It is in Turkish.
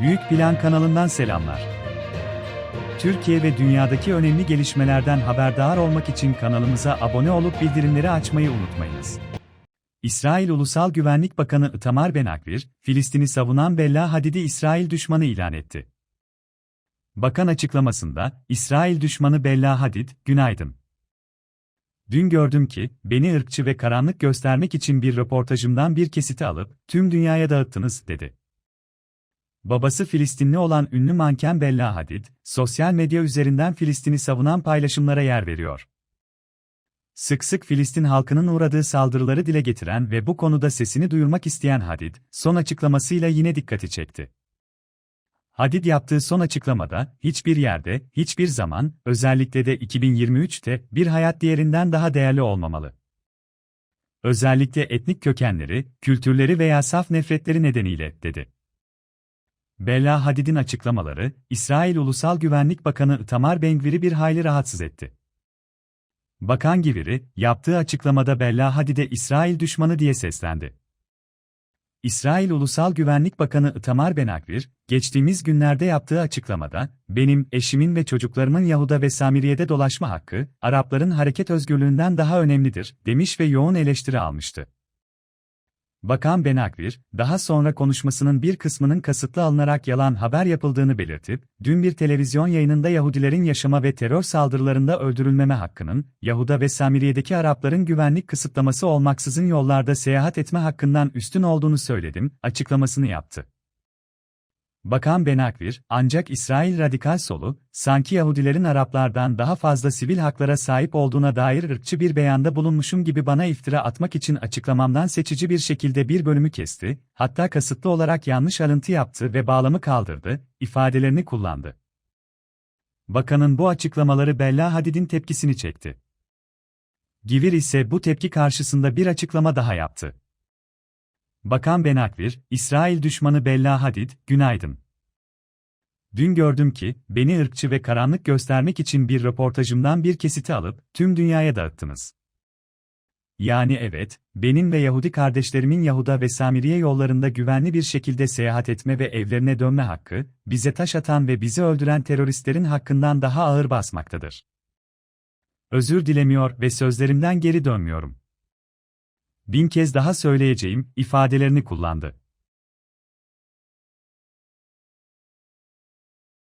Büyük Plan kanalından selamlar. Türkiye ve dünyadaki önemli gelişmelerden haberdar olmak için kanalımıza abone olup bildirimleri açmayı unutmayınız. İsrail Ulusal Güvenlik Bakanı Itamar Ben-Gvir, Filistin'i savunan Bella Hadid'i İsrail düşmanı ilan etti. Bakan açıklamasında, İsrail düşmanı Bella Hadid, günaydın. Dün gördüm ki, beni ırkçı ve karanlık göstermek için bir röportajımdan bir kesiti alıp, tüm dünyaya dağıttınız, dedi. Babası Filistinli olan ünlü manken Bella Hadid, sosyal medya üzerinden Filistin'i savunan paylaşımlara yer veriyor. Sık sık Filistin halkının uğradığı saldırıları dile getiren ve bu konuda sesini duyurmak isteyen Hadid, son açıklamasıyla yine dikkati çekti. Hadid yaptığı son açıklamada, hiçbir yerde, hiçbir zaman, özellikle de 2023'te, bir hayat diğerinden daha değerli olmamalı. Özellikle etnik kökenleri, kültürleri veya saf nefretleri nedeniyle, dedi. Bella Hadid'in açıklamaları, İsrail Ulusal Güvenlik Bakanı Itamar Ben-Gvir'i bir hayli rahatsız etti. Bakan Giviri, yaptığı açıklamada Bella Hadid'e İsrail düşmanı diye seslendi. İsrail Ulusal Güvenlik Bakanı Itamar Ben-Gvir, geçtiğimiz günlerde yaptığı açıklamada, benim, eşimin ve çocuklarımın Yahuda ve Samiriye'de dolaşma hakkı, Arapların hareket özgürlüğünden daha önemlidir, demiş ve yoğun eleştiri almıştı. Bakan Ben-Gvir, daha sonra konuşmasının bir kısmının kasıtlı alınarak yalan haber yapıldığını belirtip, dün bir televizyon yayınında Yahudilerin yaşama ve terör saldırılarında öldürülmeme hakkının, Yahuda ve Samiriye'deki Arapların güvenlik kısıtlaması olmaksızın yollarda seyahat etme hakkından üstün olduğunu söyledim, açıklamasını yaptı. Bakan Ben-Gvir, ancak İsrail radikal solu, sanki Yahudilerin Araplardan daha fazla sivil haklara sahip olduğuna dair ırkçı bir beyanda bulunmuşum gibi bana iftira atmak için açıklamamdan seçici bir şekilde bir bölümü kesti, hatta kasıtlı olarak yanlış alıntı yaptı ve bağlamı kaldırdı, ifadelerini kullandı. Bakanın bu açıklamaları Bella Hadid'in tepkisini çekti. Givir ise bu tepki karşısında bir açıklama daha yaptı. Bakan Ben-Gvir, İsrail düşmanı Bella Hadid, günaydın. Dün gördüm ki, beni ırkçı ve karanlık göstermek için bir röportajımdan bir kesiti alıp, tüm dünyaya dağıttınız. Yani evet, benim ve Yahudi kardeşlerimin Yahuda ve Samiriye yollarında güvenli bir şekilde seyahat etme ve evlerine dönme hakkı, bize taş atan ve bizi öldüren teröristlerin hakkından daha ağır basmaktadır. Özür dilemiyor ve sözlerimden geri dönmüyorum bin kez daha söyleyeceğim ifadelerini kullandı.